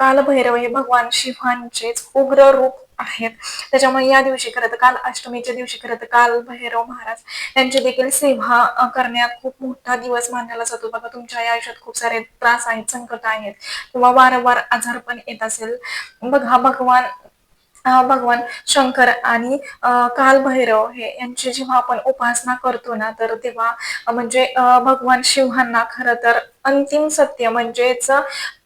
कालभैरव हे भगवान शिवांचेच उग्र रूप आहेत. त्याच्यामुळे या दिवशी खरं तर काल अष्टमीच्या दिवशी खरं तर काल भैरव महाराज यांची देखील सेवा करण्यात खूप मोठा दिवस मानला जातो. बघा तुमच्या या आयुष्यात खूप सारे त्रास आहेत संकट आहेत किंवा वारंवार आजार पण येत असेल. बघा भगवान भगवान शंकर आणि कालभैरव हे यांची जेव्हा आपण उपासना करतो ना तर तेव्हा म्हणजे भगवान शिवांना खरं तर अंतिम सत्य म्हणजेच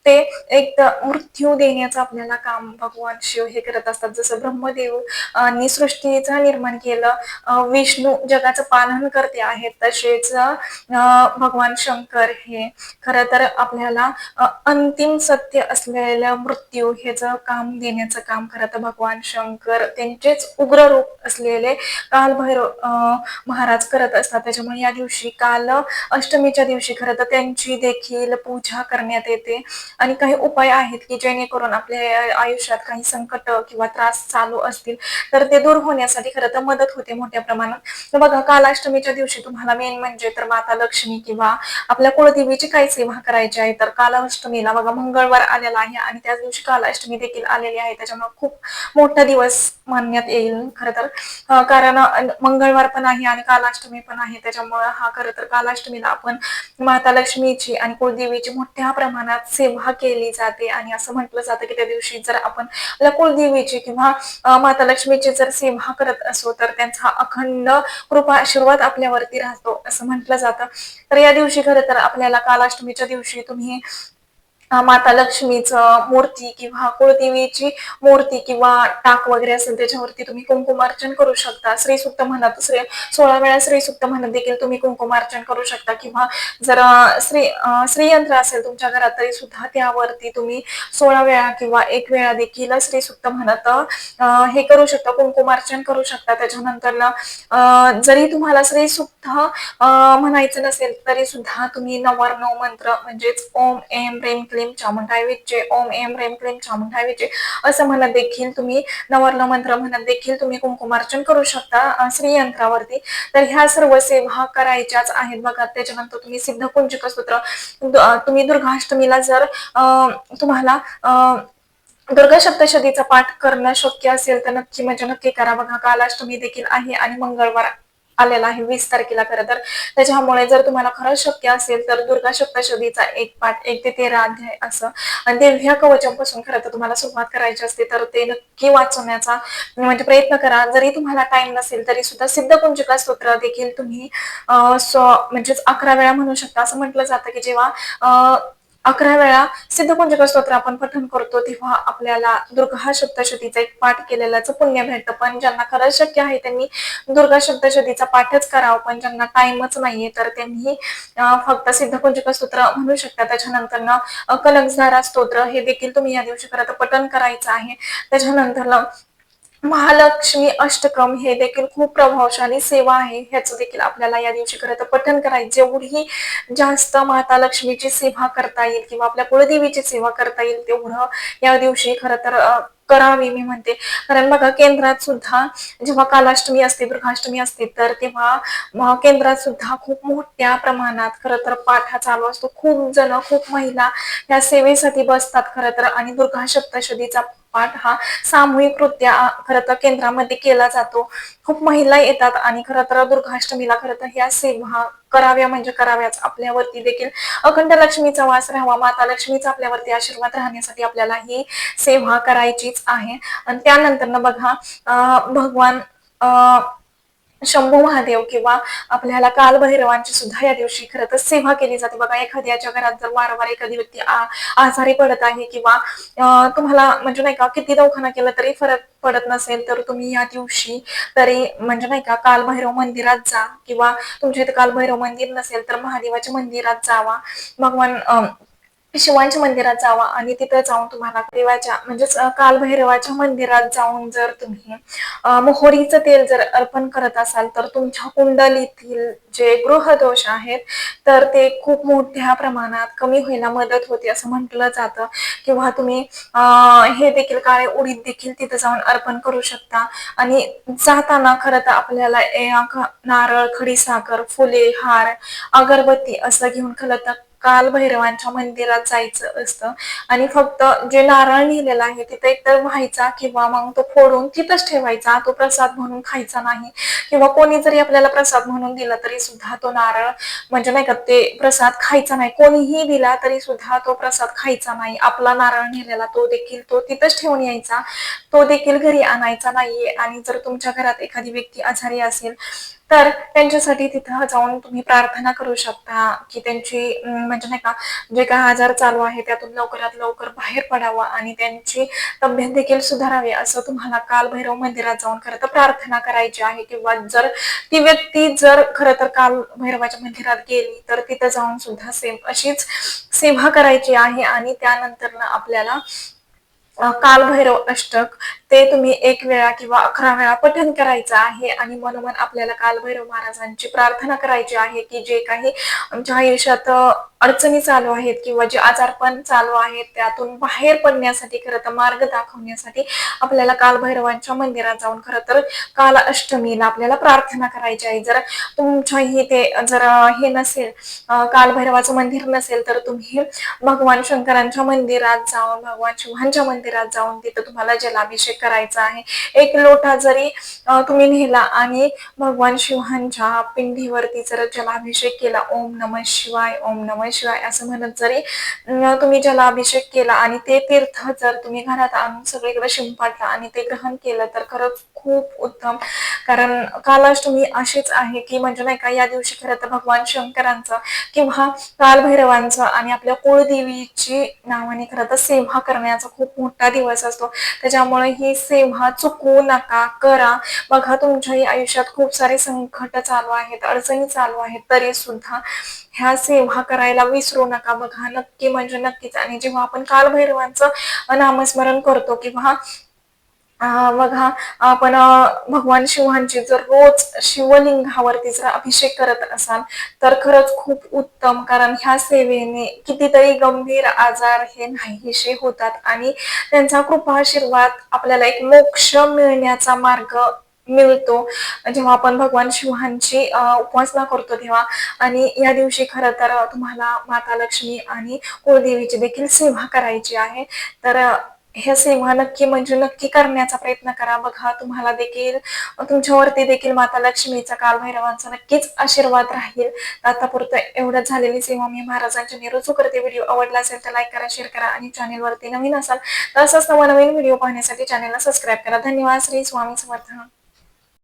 ते एक मृत्यू देण्याचं आपल्याला काम भगवान शिव हे करत असतात. जसं ब्रह्मदेव आणि सृष्टीचं निर्माण केलं विष्णू जगाचं पालन करते आहेत तसेच भगवान शंकर हे खरं तर आपल्याला अंतिम सत्य असलेलं मृत्यू ह्याचं काम देण्याचं काम खरं तर भगवान शंकर त्यांचेच उग्र रूप असलेले कालभैरव महाराज करत असतात. त्याच्यामुळे या दिवशी काल अष्टमीच्या दिवशी खरं तर त्यांची देखील पूजा करण्यात येते. आणि काही उपाय आहेत की जेणेकरून आपल्या आयुष्यात काही संकट किंवा त्रास चालू असतील तर ते दूर होण्यासाठी खरं तर मदत होते मोठ्या प्रमाणात. तर बघा कालाष्टमीच्या दिवशी तुम्हाला मेन म्हणजे तर माता लक्ष्मी किंवा आपल्या कुळदेवीची काही सेवा करायची आहे तर कालाष्टमीला बघा मंगळवार आलेला आहे आणि त्याच दिवशी कालाष्टमी देखील आलेली आहे. त्याच्यामुळे खूप मोठा दिवस मानण्यात येईल खरं तर. कारण मंगळवार पण आहे आणि कालाष्टमी पण आहे. त्याच्यामुळे हा खरं तर कालाष्टमीला आपण माता लक्ष्मीची आणि कुलदेवीची मोठ्या प्रमाणात सेवा केली जाते. आणि असं म्हटलं जातं की त्या दिवशी जर आपण कुलदेवीची किंवा माता लक्ष्मीची जर सेवा करत असो तर त्यांचा अखंड कृपा आशीर्वाद आपल्यावरती राहतो असं म्हटलं जातं. तर या दिवशी खरं तर आपल्याला कालाष्टमीच्या दिवशी तुम्ही माता लक्ष्मीचं मूर्ती किंवा कुळदेवीची मूर्ती किंवा टाक वगैरे असेल त्याच्यावरती तुम्ही कुंकुमार्चन करू शकता. श्री सुक्त म्हणत श्री सोळा वेळा श्रीसुक्त म्हणत देखील तुम्ही कुंकुमार्चन करू शकता. किंवा जर श्री श्रीयंत्र असेल तुमच्या घरात तरी सुद्धा त्यावरती तुम्ही सोळा वेळा किंवा एक वेळा देखील श्री सुक्त म्हणत हे करू शकता कुंकुमार्चन करू शकता. त्याच्यानंतर जरी तुम्हाला श्रीसुक्त म्हणायचं नसेल तरी सुद्धा तुम्ही नवार्णव मंत्र म्हणजेच ओम एम रेम क्लीम चामुंडाय विच्चे ओम एम रेम क्लीम चामुंडाय विच्चे असं म्हणत देखील तुम्ही नवर्ण मंत्र म्हणत देखील तुम्ही कुंकुमार्चन करू शकता श्रीयंत्रावरती. तर ह्या सर्व सेवा करायच्याच आहेत बघा. त्याच्यानंतर तुम्ही सिद्ध कुंजिक तुम्ही दुर्गाष्टमीला जर तुम्हाला दुर्गा सप्तशतीचा पाठ करणं शक्य असेल तर नक्की म्हणजे नक्की करा बघा. कालाष्टमी देखील आहे आणि मंगळवार आलेला आहे वीस तारखेला खरं तर. त्याच्यामुळे जर तुम्हाला खरंच शक्य असेल तर दुर्गा सप्तशतीचा एक पाठ एक ते तेरा अध्याय असं. आणि देव्या कवचापासून खरं तर तुम्हाला सुरुवात करायची असते तर ते नक्की वाचवण्याचा म्हणजे प्रयत्न करा. जरी तुम्हाला टाइम नसेल तरी सुद्धा सिद्ध कुंजिका स्तोत्र देखील तुम्ही अं, म्हणजेच अकरा वेळा म्हणू शकता. असं म्हटलं जातं की जेव्हा अं, अकरा वेळा सिद्धपुंजक स्तोत्र आपण पठन करतो तेव्हा आपल्याला दुर्गा सप्तशतीचा एक पाठ केलेल्याचं पुण्य भेटतं. पण ज्यांना खरंच शक्य आहे त्यांनी दुर्गा सप्तशतीचा पाठच करावा. पण ज्यांना टाइमच नाहीये तर त्यांनी फक्त सिद्धपुंजक स्तोत्र म्हणू शकता त्याच्यानंतर कनकधारा स्तोत्र हे देखील तुम्ही या दिवशी खरं तर पठन करायचं आहे. त्याच्यानंतर महालक्ष्मी अष्टकम हे देखील खूप प्रभावशाली सेवा आहे. ह्याचं देखील आपल्याला या दिवशी खरं तर पठन करायचं. जेवढी जास्त माता लक्ष्मीची सेवा करता येईल किंवा आपल्या कुळदेवीची सेवा करता येईल तेवढं या दिवशी खरं तर करावी मी म्हणते. कारण बघा केंद्रात सुद्धा जेव्हा कालाष्टमी असते दुर्गाष्टमी असते तर तेव्हा केंद्रात सुद्धा खूप मोठ्या प्रमाणात खरं तर पाठा चालू असतो. खूप जण खूप महिला या सेवेसाठी बसतात खरं तर. आणि दुर्गा सप्तशतीचा पाठ हा सामूहिक कृत्या खरं तर केंद्रामध्ये केला जातो. खूप महिला येतात आणि खरं तर दुर्गाष्टमीला खरं तर ह्या सेवा कराव्या म्हणजे कराव्याच. आपल्यावरती देखील अखंड लक्ष्मीचा वास राहावा माता लक्ष्मीचा आपल्यावरती आशीर्वाद राहण्यासाठी आपल्याला ही सेवा करायचीच आहे. आणि त्यानंतर बघा भगवान अं, शंभू महादेव किंवा आपल्याला कालभैरवांची सुद्धा या दिवशी खरं तर सेवा केली जाते. बघा एखाद्याच्या घरात जर वारंवार एखादी व्यक्ती आजारी पडत आहे किंवा तुम्हाला म्हणजे नाही का किती दवाखाना केला तरी फरक पडत नसेल तर तुम्ही या दिवशी तरी म्हणजे नाही का कालभैरव मंदिरात जा किंवा तुमच्या इथे कालभैरव मंदिर नसेल तर महादेवाच्या मंदिरात जावा. भगवान अं, शिवांच्या मंदिरात जावा आणि तिथं जाऊन तुम्हाला देवाच्या म्हणजेच कालभैरवाच्या मंदिरात जाऊन जर तुम्ही मोहरीचं तेल जर अर्पण करत असाल तर तुमच्या कुंडलीतील जे गृहदोष आहेत तर ते खूप मोठ्या प्रमाणात कमी व्हायला मदत होते असं म्हटलं जातं. किंवा तुम्ही हे देखील काळे उडीद देखील तिथे जाऊन अर्पण करू शकता. आणि जाताना खरं तर आपल्याला नारळ खडीसाखर फुले हार अगरबत्ती असं घेऊन खरं तर कालभैरवांच्या मंदिरात जायचं असतं. आणि फक्त जे नारळ लिहिलेला आहे तिथे एकतर व्हायचा किंवा मग तो फोडून तिथंच ठेवायचा. तो प्रसाद म्हणून खायचा नाही. किंवा कोणी जरी आपल्याला प्रसाद म्हणून दिला तरी सुद्धा तो नारळ म्हणजे नाही का ते प्रसाद खायचा नाही. कोणीही दिला तरी सुद्धा तो प्रसाद खायचा नाही. आपला नारळ नेलेला तो देखील तो तिथंच ठेवून यायचा. तो देखील घरी आणायचा नाहीये. आणि जर तुमच्या घरात एखादी व्यक्ती आजारी असेल तर त्यांच्यासाठी तिथं जाऊन तुम्ही प्रार्थना करू शकता की त्यांची म्हणजे नाही का जे काही आजार चालू आहे त्यातून लवकरात लवकर बाहेर पडावं आणि त्यांची तब्येत देखील सुधारावी असं तुम्हाला काल भैरव मंदिरात जाऊन खरं तर प्रार्थना करायची आहे. किंवा जर ती व्यक्ती जर खरं तर काल भैरवाच्या मंदिरात गेली तर तिथं जाऊन सुद्धा सेम अशीच सेवा करायची आहे आणि त्यानंतर आपल्याला काल भैरव अष्टक ते तुम्ही एक वेळा किंवा अकरा वेळा पठन करायचं आहे आणि मनोमन आपल्याला कालभैरव महाराजांची प्रार्थना करायची आहे की जे काही आमच्या आयुष्यात अडचणी चालू आहेत किंवा जे आजारपण चालू आहेत त्यातून बाहेर पडण्यासाठी खरं तर मार्ग दाखवण्यासाठी आपल्याला कालभैरवांच्या मंदिरात जाऊन खरं तर काल अष्टमीला आपल्याला प्रार्थना करायची आहे. जर तुमच्या ते जर हे नसेल कालभैरवाचं मंदिर नसेल तर तुम्ही भगवान शंकरांच्या मंदिरात जाऊन भगवान शिवांच्या मंदिरात जाऊन तिथं तुम्हाला जलाभिषेक करायचा आहे. एक लोटा जरी तुम्ही नेला आणि भगवान शिवांच्या पिंडीवरती जर जलाभिषेक केला ओम नम शिवाय ओम नम शिवाय असं म्हणत जरी तुम्ही जलाभिषेक केला आणि ते तीर्थ जर तुम्ही घरात आणून सगळीकडे शिंपाटला आणि ते ग्रहण केलं तर खरंच खूप उत्तम. कारण कालाष्टमी अशीच आहे की म्हणजे नाही का या दिवशी खरं तर भगवान शंकरांचं किंवा कालभैरवांचं आणि आपल्या कुळदेवीची नावाने खरं तर सेवा करण्याचा खूप मोठा दिवस असतो. त्याच्यामुळे ही सेवा चुकवू नका करा. बघा तुमच्याही आयुष्यात खूप सारे संकट चालू आहेत अडचणी चालू आहेत तरी सुद्धा ह्या सेवा करायला विसरू नका. बघा नक्की म्हणजे नक्कीच. आणि जेव्हा आपण कालभैरवांचं नामस्मरण करतो किंवा बघा आपण भगवान शिवांची जर रोज शिवलिंगावरती जर अभिषेक करत असाल तर खरंच खूप उत्तम कारण ह्या सेवेने कितीतरी गंभीर आजार हे नाहीसे होतात आणि त्यांचा कृपा आशीर्वाद आपल्याला एक मोक्ष मिळण्याचा मार्ग मिळतो. जेव्हा आपण भगवान शिवांची उपासना करतो तेव्हा आणि या दिवशी खरं तर तुम्हाला माता लक्ष्मी आणि कुळदेवीची देखील सेवा करायची आहे तर ह्या सेवा नक्की म्हणजे नक्की करण्याचा प्रयत्न करा. बघा तुम्हाला देखील तुमच्यावरती देखील माता लक्ष्मीचा कालभैरवांचा नक्कीच आशीर्वाद राहील. आता पुरतं एवढं झालेली सेवा मी महाराजांच्या निरोजू करते व्हिडिओ आवडला असेल तर लाईक करा शेअर करा आणि चॅनेलवरती नवीन असाल तर असंच नवनवीन व्हिडिओ पाहण्यासाठी चॅनेलला सबस्क्राईब करा. धन्यवाद. श्री स्वामी समर्थ.